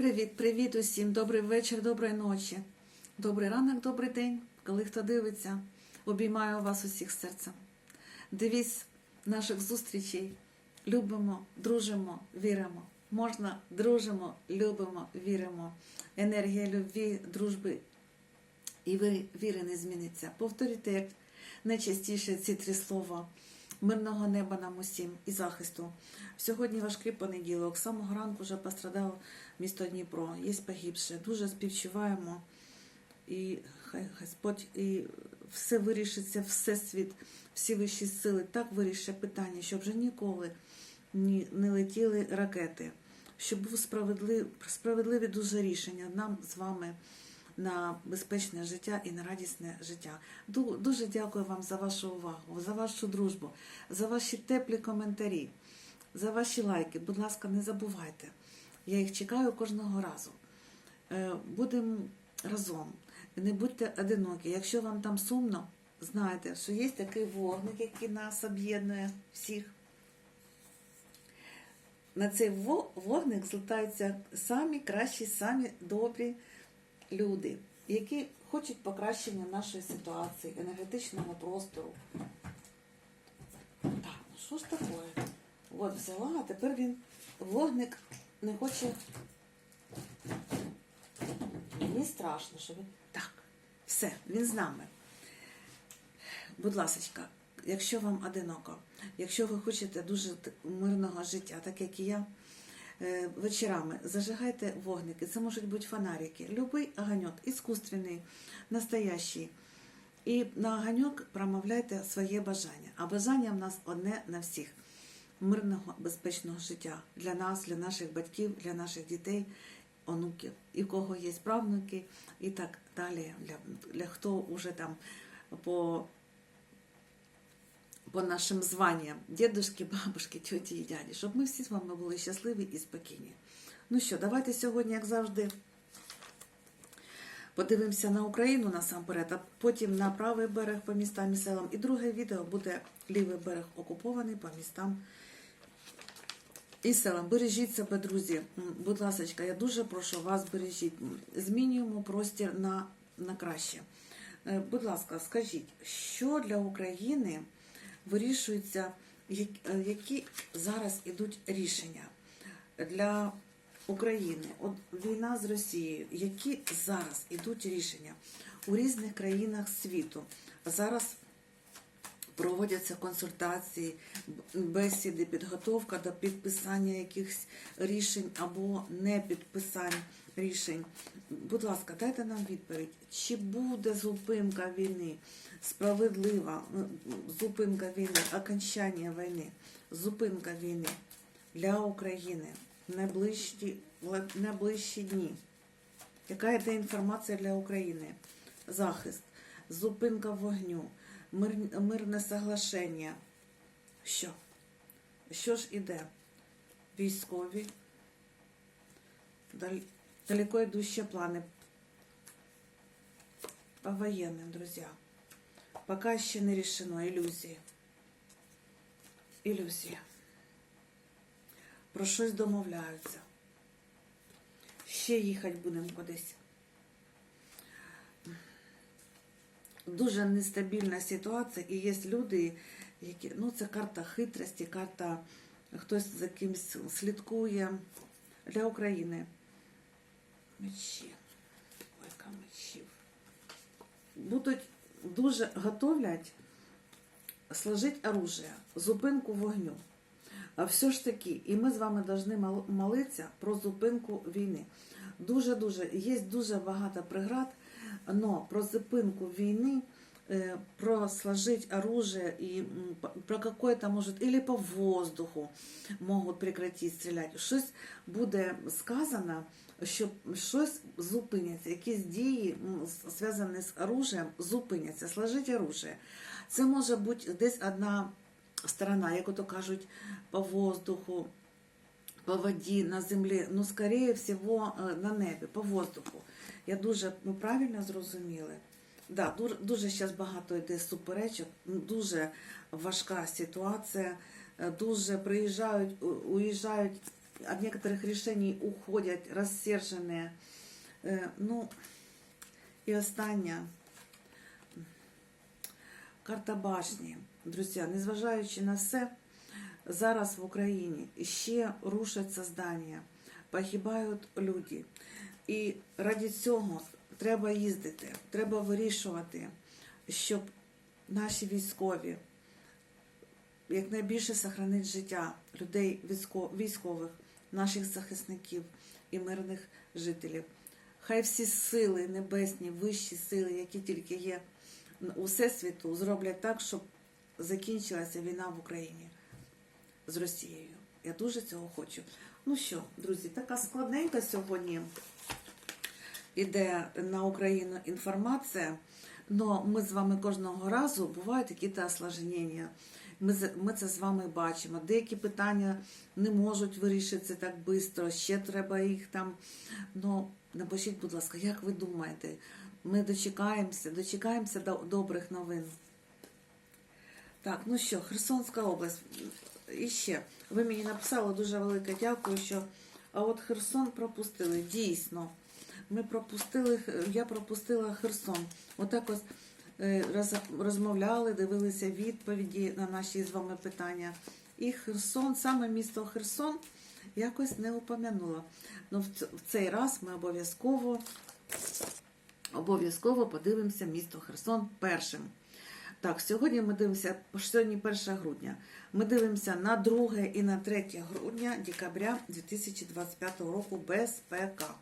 Привіт, привіт усім, добрий вечір, доброї ночі, добрий ранок, добрий день, коли хто дивиться. Обіймаю вас усіх серцем. Дивіться наших зустрічей. Любимо, дружимо, віримо. Можна, дружимо, любимо, віримо. Енергія любві, дружби і віри не зміниться. Повторюйте як найчастіше ці три слова. Мирного неба нам усім і захисту. Сьогодні важкий понеділок. Самого ранку вже пострадав місто Дніпро. Є погибші. Дуже співчуваємо. І хай Господь і все вирішиться, все світ, всі вищі сили так вирішать питання, щоб вже ніколи ні, не летіли ракети, щоб був справедлив, справедливі дуже рішення нам з вами на безпечне життя і на радісне життя. Дуже дякую вам за вашу увагу, за вашу дружбу, за ваші теплі коментарі, за ваші лайки. Будь ласка, не забувайте. Я їх чекаю кожного разу. Е, Будемо разом. Не будьте одинокі. Якщо вам там сумно, знайте, що є такий вогник, який нас об'єднує всіх. На цей вогник злітаються самі кращі, самі добрі люди, які хочуть покращення нашої ситуації, енергетичного простору. Так, ну що ж таке? От взяла, а тепер він вогник не хоче. Мені страшно, що він. Так, все, він з нами. Будь ласочка, якщо вам одиноко, якщо ви хочете дуже мирного життя, так як і я, вечорами зажигайте вогники. Це можуть бути фонарики. Любий огоньок, іскусственний, настоящий. І на огоньок промовляйте своє бажання. А бажання в нас одне на всіх мирного, безпечного життя для нас, для наших батьків, для наших дітей, онуків, і в кого є правнуки, і так далі. Для, для хто вже там по, по нашим званням, дідушки, бабушки, тьоті і дяді, щоб ми всі з вами були щасливі і спокійні. Ну що, давайте сьогодні, як завжди, подивимося на Україну насамперед, а потім на правий берег по містам і селам. І друге відео буде лівий берег окупований по містам і селам. Бережіть себе, друзі. Будь ласка, я дуже прошу вас, бережіть. Змінюємо простір на, на краще. Е, Будь ласка, скажіть, що для України вирішується, е, які зараз ідуть рішення для України? От війна з Росією, які зараз ідуть рішення у різних країнах світу? Зараз проводяться консультації, бесіди, підготовка до підписання якихось рішень або не підписань рішень. Будь ласка, дайте нам відповідь, чи буде зупинка війни справедлива зупинка війни, окончання війни, зупинка війни для України в найближчі, в найближчі дні. Яка йде інформація для України? Захист, зупинка вогню, мир, мирне соглашення. Що? Що ж іде? Військові, дал- далеко йдущі плани по воєнним, друзі. Поки ще не рішено ілюзії. Ілюзії. Про щось домовляються. Ще їхати будемо кудись. Дуже нестабільна ситуація, і є люди, які. Ну, це карта хитрості, карта хтось за кимось слідкує для України. Мечі. Ой, мечів. Будуть дуже готовлять сложити оружие, зупинку вогню. А все ж таки, і ми з вами повинні молитися про зупинку війни. Дуже-дуже, є дуже багато преград, но про зупинку війни, э, про сложить оружие п- про какое-то, может, или по воздуху можуть прекратити стріляти. Щось буде сказано, що щось зупиняться, якісь дії зв'язані з оружием, зупиняться, сложить оружие. Це може бути десь одна сторона, як ото кажуть, по воздуху, по воді, на землі, ну, скоріше всього, е, на небі, по воздуху. Я дуже ми правильно зрозуміли. Да, дуже, дуже зараз багато йде суперечок, ну, дуже важка ситуація, е, дуже приїжджають, уїжджають от некоторых решений уходять розсержені. Е, Ну, і остання карта башні. Друзі, незважаючи на все, зараз в Україні ще рушаться здання, погибають люди. І раді цього треба їздити, треба вирішувати, щоб наші військові якнайбільше сохранити життя людей військових, наших захисників і мирних жителів. Хай всі сили небесні, вищі сили, які тільки є у всесвіту, зроблять так, щоб закінчилася війна в Україні з Росією. Я дуже цього хочу. Ну що, друзі, така складненька сьогодні іде на Україну інформація, але ми з вами кожного разу бувають якісь осложнення. Ми, ми це з вами бачимо. Деякі питання не можуть вирішитися так швидко, ще треба їх там. Ну, напишіть, будь ласка, як ви думаєте, ми дочекаємося, дочекаємося до добрих новин. Так, ну що, Херсонська область. І ще, ви мені написали дуже велике дякую, що а от Херсон пропустили. Дійсно, ми пропустили, я пропустила Херсон. Отак ось е, роз- розмовляли, дивилися відповіді на наші з вами питання. І Херсон, саме місто Херсон, якось не упомянула. Ну, в цей раз ми обов'язково обов'язково подивимося місто Херсон першим. Так, сьогодні ми дивимося, сьогодні 1 грудня. Ми дивимося на 2 і на 3 грудня декабря 2025 року безпека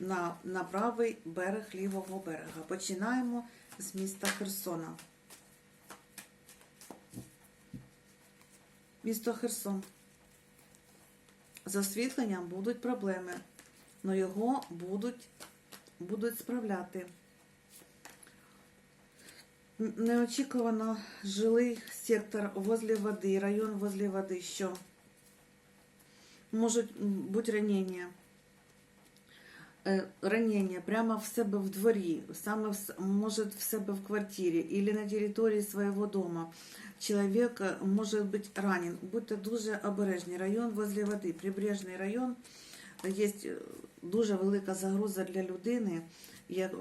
на, на правий берег лівого берега. Починаємо з міста Херсона. Місто Херсон. З освітленням будуть проблеми, але його будуть, будуть справляти. Неочікувано жилий сектор возле води, район возле води, що можуть бути ранення. Е, Ранення прямо в себе в дворі, саме в, с- може в себе в квартирі или на території свого дома. Чоловік е, може бути ранен. Будьте дуже обережні. Район возле води, прибережний район. Є е, дуже велика загроза для людини. Як,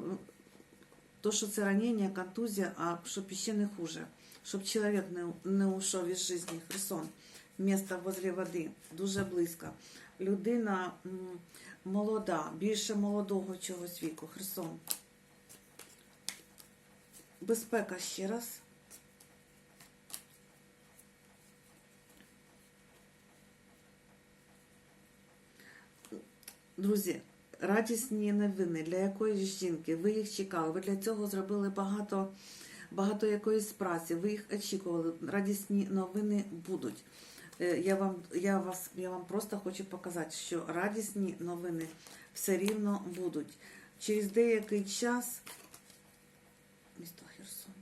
то, що це ранення, контузія, а щоб ще не хуже. Щоб чоловік не, не ушов із життя. Херсон. Місто возле води. Дуже близько. Людина молода, більше молодого чогось віку. Херсон. Безпека ще раз. Друзі, радісні новини для якоїсь жінки. Ви їх чекали. Ви для цього зробили багато, багато якоїсь праці. Ви їх очікували. Радісні новини будуть. Е, Я вам, я, вас, я вам просто хочу показати, що радісні новини все рівно будуть. Через деякий час місто Херсон.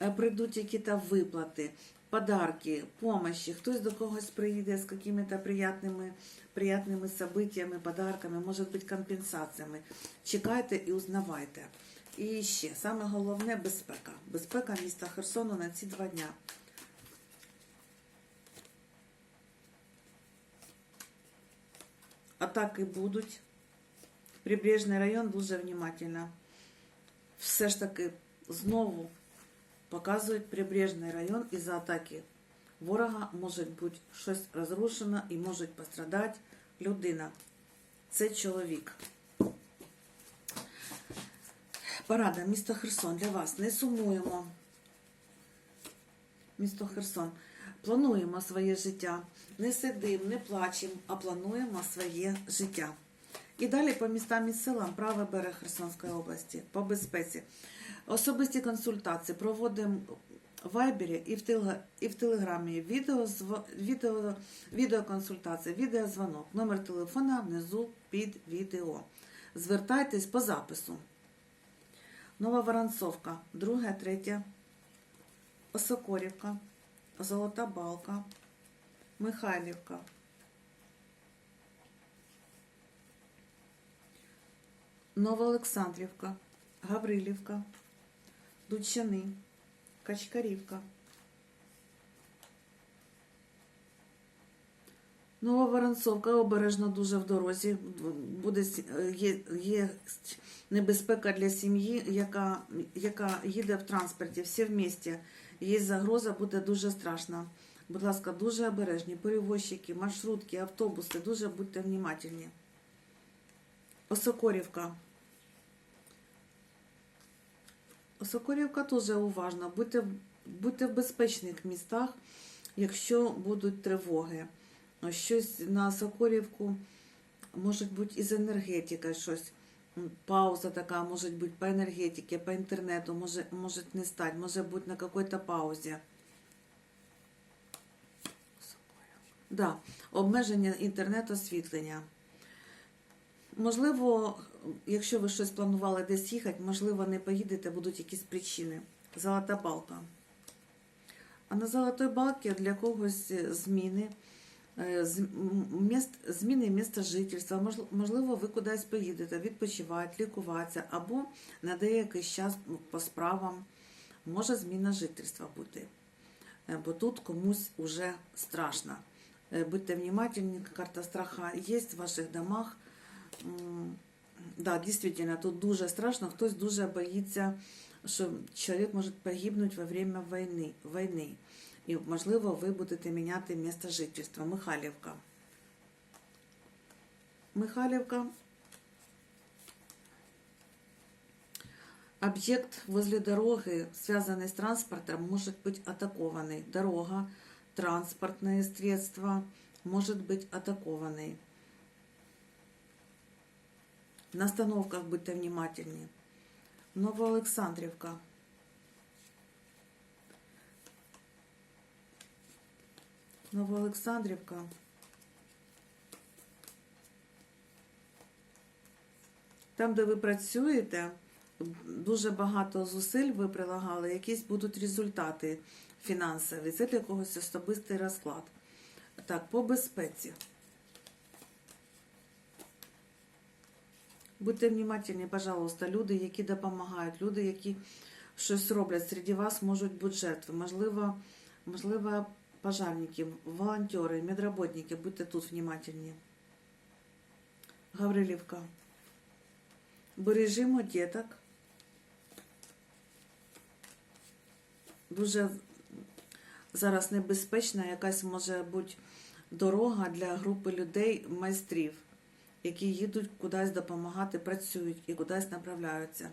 Е, Прийдуть якісь виплати, подарки, помощи. Хтось до когось приїде з якими-то приятними, приятними событиями, подарками, може бути компенсаціями. Чекайте і узнавайте. І ще саме головне безпека. Безпека міста Херсону на ці два дня. Атаки будуть. Прибережний район дуже внимательно. Все ж таки знову показують прибережний район із-за атаки ворога може бути щось розрушено і може пострадати людина. Це чоловік. Парада, місто Херсон для вас. Не сумуємо. Місто Херсон. Плануємо своє життя. Не сидимо, не плачемо, а плануємо своє життя. І далі по містам і селам, правий берег Херсонської області, по безпеці. Особисті консультації проводимо в Вайбері і в, і в Телеграмі. Відео, відео, відеоконсультація, відеозвонок. Номер телефона внизу під відео. Звертайтесь по запису. Нова Воронцовка, друга, третя, Осокорівка, Золота Балка, Михайлівка. Новоолександрівка, Гаврилівка, Дучани, Качкарівка, Нова Воронцовка обережно дуже в дорозі. Буде є, є небезпека для сім'ї, яка, яка їде в транспорті, всі в місті. Є загроза, буде дуже страшно. Будь ласка, дуже обережні. Перевозчики, маршрутки, автобуси, дуже будьте внимательні. Осокорівка. Осокорівка дуже уважно. Будьте, будьте в безпечних містах, якщо будуть тривоги. Щось на Сокорівку, може бути із енергетики, щось. Пауза така, може бути по енергетиці, по інтернету, може, може не стати, може бути на какой-то паузі. Да, обмеження інтернету освітлення. Можливо, якщо ви щось планували десь їхати, можливо, не поїдете, будуть якісь причини. Золота балка. А на золотій балці для когось зміни, е, зміни міста жительства. Можливо, ви кудись поїдете відпочивати, лікуватися, або на деякий час по справам може зміна жительства бути. Е, Бо тут комусь уже страшно. Е, Будьте внимательні, карта страха є в ваших домах. М, Да, дійсно, тут дуже страшно. Хтось дуже боїться, що чоловік може погибнути во время війни. війни. І, можливо, ви будете міняти місце жительства. Михайлівка. Михайлівка. Объект возле дороги, связанный с транспортом, может быть атакованный. Дорога, транспортные средства может быть атакованный. На остановках будьте внимательны. Новоолександрівка. Новоолександрівка. Там, де ви працюєте, дуже багато зусиль ви прилагали, якісь будуть результати фінансові. Це для когось особистий розклад. Так, по безпеці. Будьте внимательні, пожалуйста, люди, які допомагають, люди, які щось роблять. Серед вас можуть бути жертви. Можливо, можливо, пожарники, волонтери, медработники, будьте тут внимательні. Гаврилівка. Бережімо діток. Дуже зараз небезпечна якась може бути дорога для групи людей, майстрів, які їдуть кудись допомагати, працюють і кудись направляються.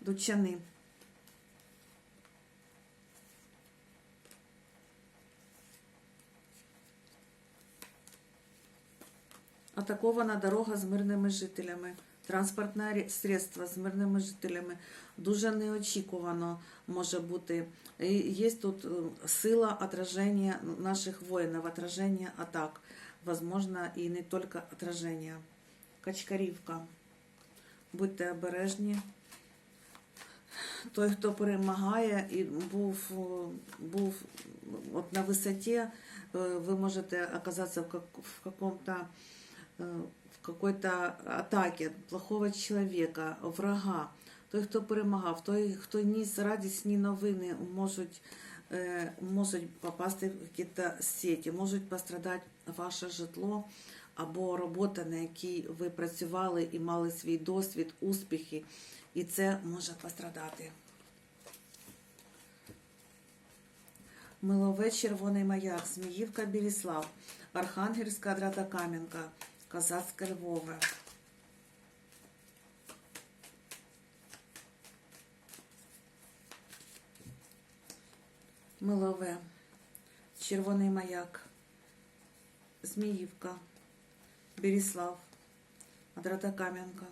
Дучани. Атакована дорога з мирними жителями, транспортне средство з мирними жителями. Дуже неочікувано може бути. І Є тут е, сила отраження наших воїнів, отраження атак. Возможно, і не тільки отраження. Качкарівка. Будьте обережні. Той, хто перемагає і був, е, був от на висоті, е, ви можете оказатися в, как, в каком-то в какой-то атаке плохого человека, врага. Той, хто перемагав, той, хто ніс радісні новини, можуть, е, можуть попасти в якісь сеті, можуть пострадати ваше житло або робота, на якій ви працювали і мали свій досвід, успіхи, і це може пострадати. Милове Червоний маяк, Зміївка Біріслав, Архангельська Адрата Кам'янка, Казацька Львове. Милове, Червоний маяк, Зміївка, Біріслав, Адрата Кам'янка,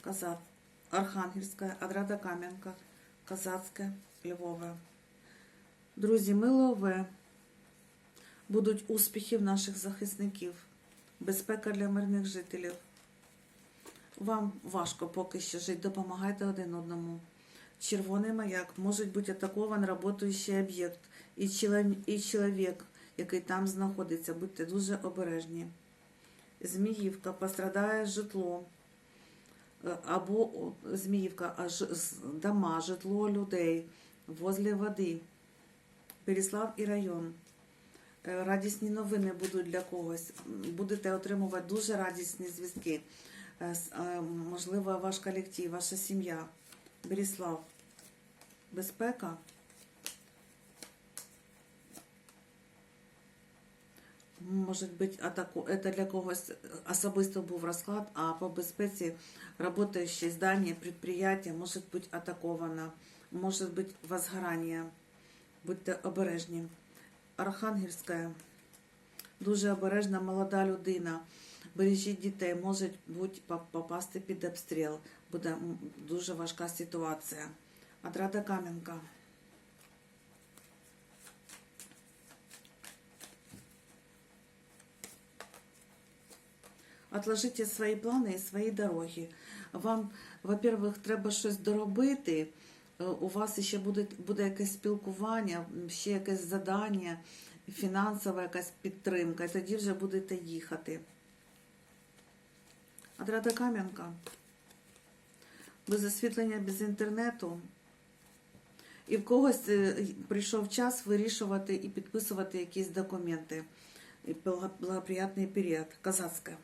Казак, Архангельська, Адрата Кам'янка, Казацьке, Львове. Друзі, милове. Будуть успіхи в наших захисників, безпека для мирних жителів. Вам важко поки що жити, допомагайте один одному. Червоний маяк може бути атакований працюючий об'єкт і чоловік, який там знаходиться. Будьте дуже обережні. Зміївка пострадає житло. Е, Або Зміївка, а ж- дома, житло людей возле води. Переслав і район. Е, Радісні новини будуть для когось. Будете отримувати дуже радісні звістки. Е, е, Можливо, ваш колектив, ваша сім'я. Беріслав. Безпека. Може бути атаку. Це для когось особисто був розклад, а по безпеці работающее здание, предприятие може бути атаковано, може бути возгорання. Будьте обережні. Архангельська. Дуже обережна молода людина. Бережіть дітей, може бути попасти під обстріл. Буде дуже важка ситуація. Отрада Кам'янка. Отложите свої плани і свої дороги. Вам, во-первых, треба щось доробити. Е, У вас ще буде, буде якесь спілкування, ще якесь задання, фінансова якась підтримка, і тоді вже будете їхати. Отрада Кам'янка. Без освітлення, без інтернету. І в когось е, прийшов час вирішувати і підписувати якісь документи. Благоприятний період. Казацьке.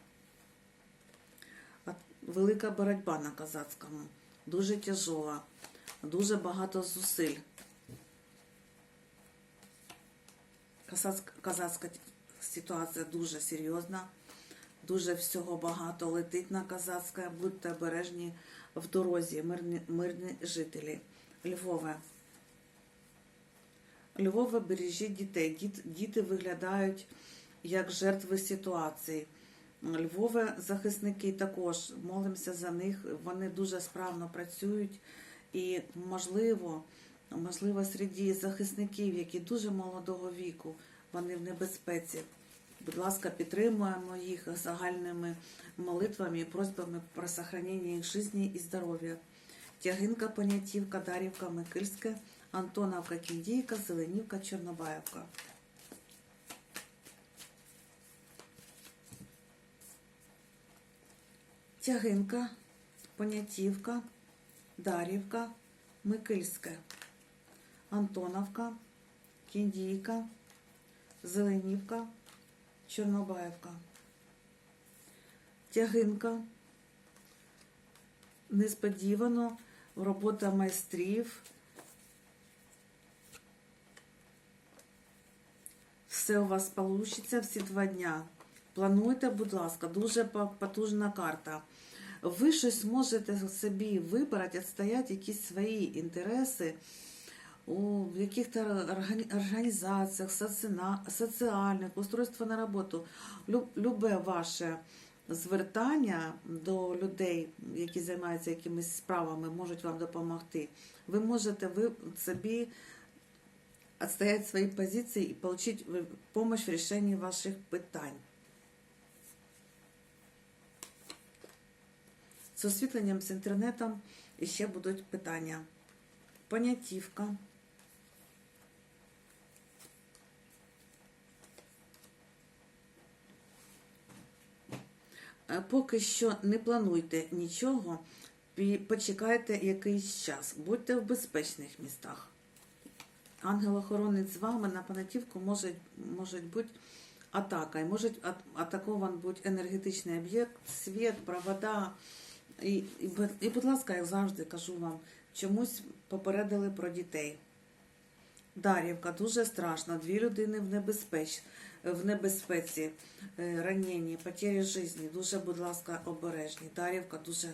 Велика боротьба на казацькому. Дуже тяжова. Дуже багато зусиль. Казацька, казацька ситуація дуже серйозна. Дуже всього багато летить на казацьке. Будьте обережні в дорозі, мирні, мирні жителі. Львове. Львове бережіть дітей. Діт, діти виглядають як жертви ситуації. Львове захисники також молимося за них. Вони дуже справно працюють. І можливо, можливо, серед захисників, які дуже молодого віку, вони в небезпеці. Будь ласка, підтримуємо їх загальними молитвами і просьбами про сохранення їх життя і здоров'я. Тягинка, Понятівка, Дарівка, Микильське, Антоновка, Кіндійка, Зеленівка, Чорнобаївка. Тягинка, Понятівка, Дарівка, Микильське, Антоновка, Кіндійка, Зеленівка, Чорнобаївка. Тягинка. Несподівано робота майстрів. Все у вас вийде всі два дня. Плануйте, будь ласка, дуже потужна карта. Ви щось можете собі вибрати, відстояти якісь свої інтереси у яких-то організаціях, соціальних, устройство на роботу. Лю- Любе ваше звертання до людей, які займаються якимись справами, можуть вам допомогти. Ви можете ви собі отстоять свої позиції і отримати допомогу в рішенні ваших питань. З освітленням, з інтернетом ще будуть питання. Понятівка. Е, Поки що не плануйте нічого, почекайте якийсь час, будьте в безпечних містах. Ангел-охоронець з вами на понятівку може, може бути атака. І може ат- атакован бути енергетичний об'єкт, світ, провода. І, і, і, будь ласка, як завжди кажу вам, чомусь попередили про дітей. Дарівка, дуже страшно. Дві людини в небезпеч, в небезпеці, е, ранені, потері житті. Дуже, будь ласка, обережні. Дарівка дуже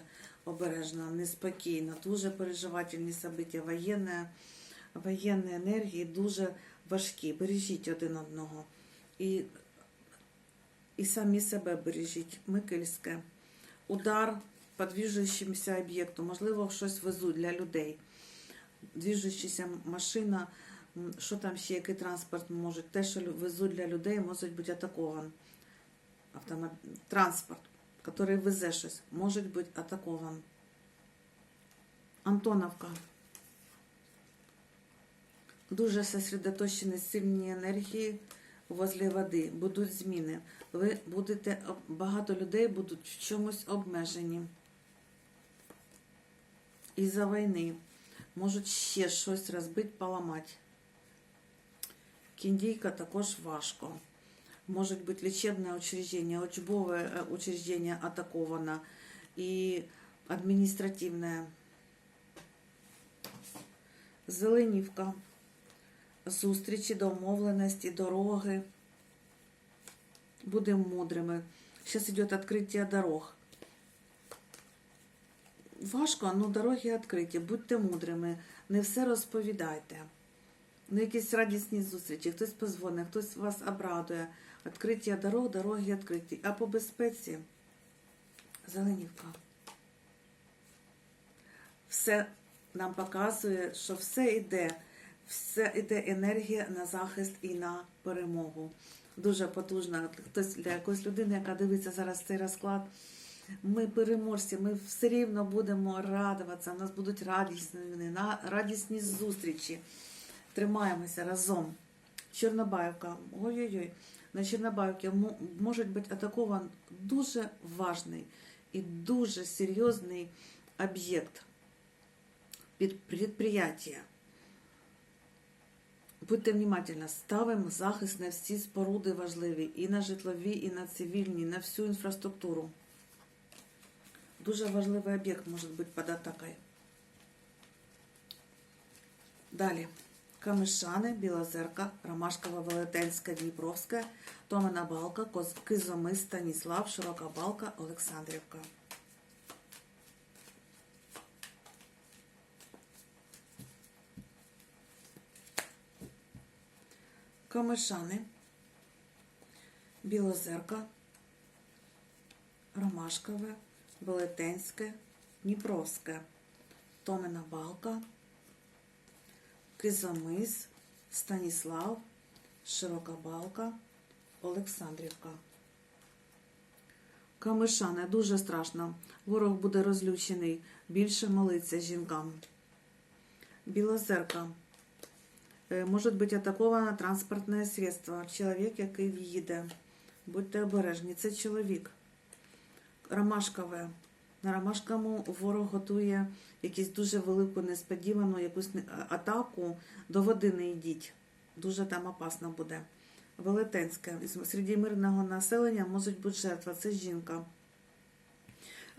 обережна, неспокійна, дуже переживательні события, воєнне, воєнні енергії дуже важкі. Бережіть один одного. І, і самі себе бережіть. Микильське. Удар по движущимся об'єкту. Можливо, щось везуть для людей. Движущася машина, що там ще, який транспорт може, те, що везуть для людей, може бути атакован. Автомоб... Транспорт, який везе щось, може бути атакован. Антоновка. Дуже сосредоточені сильні енергії возле води. Будуть зміни. Ви будете, багато людей будуть в чомусь обмежені. Із-за війни можуть ще щось розбити, поламати. Кіндійка також важко. Може бути лічебне учреждение, учбове е, учреждение атаковано і адміністративне. Зеленівка, зустрічі, домовленості, дороги. Будемо мудрими. Зараз йде відкриття дорог. Важко, але дороги відкриті. Будьте мудрими, не все розповідайте. На якісь радісні зустрічі, хтось позвонить, хтось вас обрадує. Відкриття дорог, дороги відкриті. А по безпеці Зеленівка. Все нам показує, що все йде, все йде енергія на захист і на перемогу. Дуже потужна. Хтось для якоїсь людини, яка дивиться зараз цей розклад. Ми переможці, ми все рівно будемо радуватися. У нас будуть радісні, новини, радісні зустрічі. Тримаємося разом. Чорнобаївка. Ой-ой-ой. На Чорнобаївці може бути атакован дуже важний і дуже серйозний об'єкт під предприятия. Будьте внимательні, ставимо захист на всі споруди важливі, і на житлові, і на цивільні, на всю інфраструктуру. Дуже важливий об'єкт може бути під атакою. Далі. Камишани, Білозерка, Ромашкова, Велетенська, Дніпровська, Томина Балка, Кизомис, Станіслав, Широка Балка, Олександрівка. Камишани, Білозерка, Ромашкове, Велетенське, Дніпровське, Томина Балка, Кизомис, Станіслав, Широка Балка, Олександрівка. Камишане дуже страшно. Ворог буде розлючений. Більше молиться жінкам. Білозерка. Е, Може бути атаковано транспортне средство. Чоловік, який їде. Будьте обережні. Це чоловік. Ромашкове. На Ромашкому ворог готує якусь дуже велику несподівану якусь атаку. До води не йдіть. Дуже там опасно буде. Велетенське. Серед мирного населення може бути жертва. Це жінка.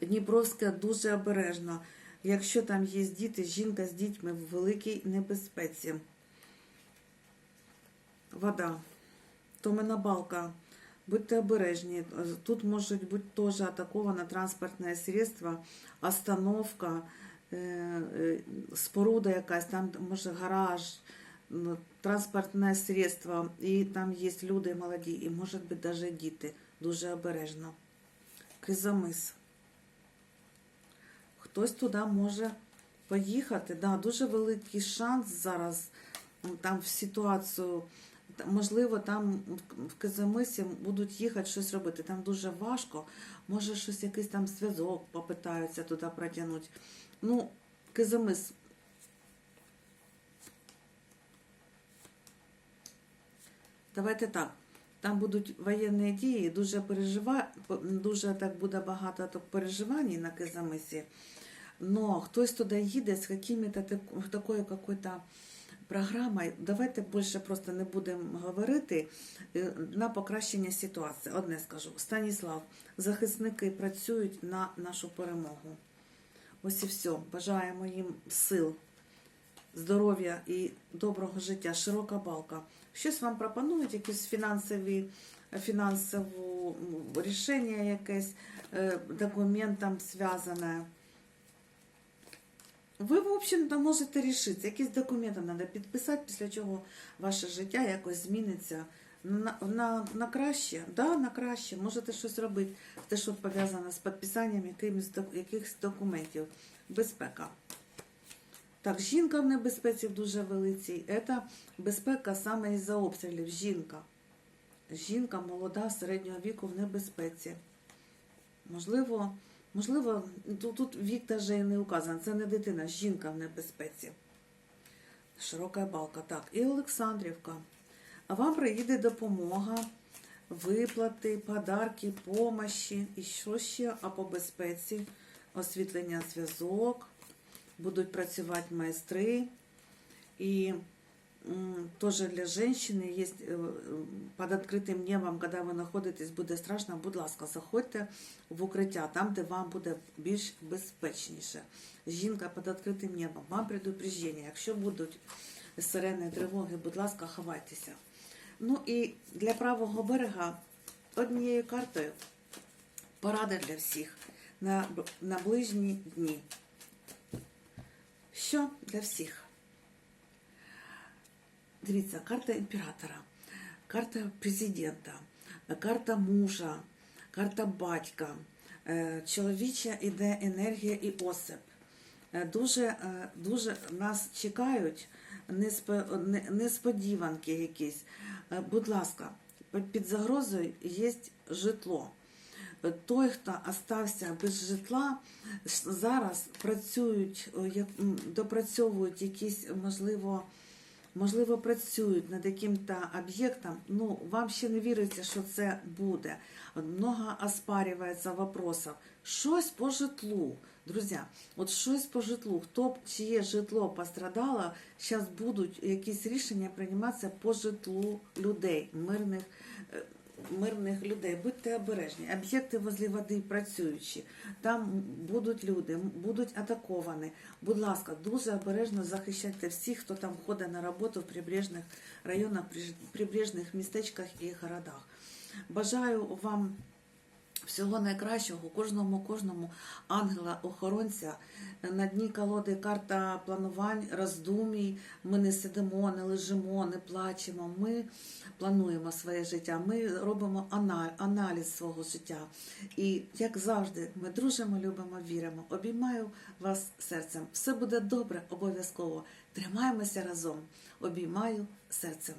Дніпровська дуже обережно. Якщо там є діти, жінка з дітьми в великій небезпеці. Вода. Томина балка. Будьте обережні. Тут може бути теж атаковано транспортне средство, остановка, е, е, споруда якась, там може гараж, транспортне средство, і там є люди молоді, і може бути навіть діти. Дуже обережно. Кизомис. Хтось туди може поїхати. Да, дуже великий шанс зараз там в ситуацію. Можливо, там в Казамисі будуть їхати щось робити. Там дуже важко. Може, щось якийсь там зв'язок попитаються туди протягнути. Ну, Казамис. Давайте так. Там будуть воєнні дії, дуже пережива... дуже так буде багато переживань на Казамисі. Но хтось туди їде з какими-то так- такою какой-то програмою. Давайте більше просто не будемо говорити е, на покращення ситуації. Одне скажу. Станіслав, захисники працюють на нашу перемогу. Ось і все. Бажаємо їм сил, здоров'я і доброго життя, широка балка. Щось вам пропонують, якісь фінансові, фінансову рішення якесь, е, документ там зв'язане. Ви, в общем-то, можете рішити. Якісь документи треба підписати, після чого ваше життя якось зміниться на, на, на краще. Да, на краще. Можете щось робити. Те, що пов'язане з підписанням якимось, док- якихось документів. Безпека. Так, жінка в небезпеці дуже великій. Це безпека саме із-за обстрілів. Жінка. Жінка молода, середнього віку в небезпеці. Можливо, можливо, тут, тут вік навіть і не указаний. Це не дитина, жінка в небезпеці. Широка балка. Так, і Олександрівка. А вам приїде допомога, виплати, подарки, помощі і що ще, а по безпеці, освітлення зв'язок, будуть працювати майстри. І тоже для женщины есть э, э, под откритим небом, коли ви знаходитесь, буде страшно, будь ласка, заходьте в укриття, там, де вам буде більш безпечніше. Жінка під відкритим небом, вам предупреждення. Якщо будуть сирени, тривоги, будь ласка, ховайтеся. Ну і для правого берега однією картою поради для всіх на, б- на ближні дні. Що для всіх? Дивіться, карта імператора, карта президента, карта мужа, карта батька, е, чоловіча іде енергія і осип. Е, Дуже, е, дуже нас чекають несподіванки якісь. Будь ласка, під загрозою є житло. Той, хто остався без житла, зараз працюють, допрацьовують якісь, можливо, можливо, працюють над яким-то об'єктом. Ну, вам ще не віриться, що це буде. Много оспарюється вопросов. Щось по житлу. Друзі, от щось по житлу. Хто б чиє житло пострадало, зараз будуть якісь рішення прийматися по житлу людей, мирних, е, мирних людей. Будьте обережні. Об'єкти возле води працюючі. Там будуть люди, будуть атаковані. Будь ласка, дуже обережно захищайте всіх, хто там ходить на роботу в прибережних районах, прибережних містечках і городах. Бажаю вам всього найкращого, кожному, кожному ангела-охоронця. На дні колоди карта планувань, роздумій. Ми не сидимо, не лежимо, не плачемо. Ми плануємо своє життя, ми робимо аналіз свого життя. І, як завжди, ми дружимо, любимо, віримо. Обіймаю вас серцем. Все буде добре, обов'язково. Тримаємося разом. Обіймаю серцем.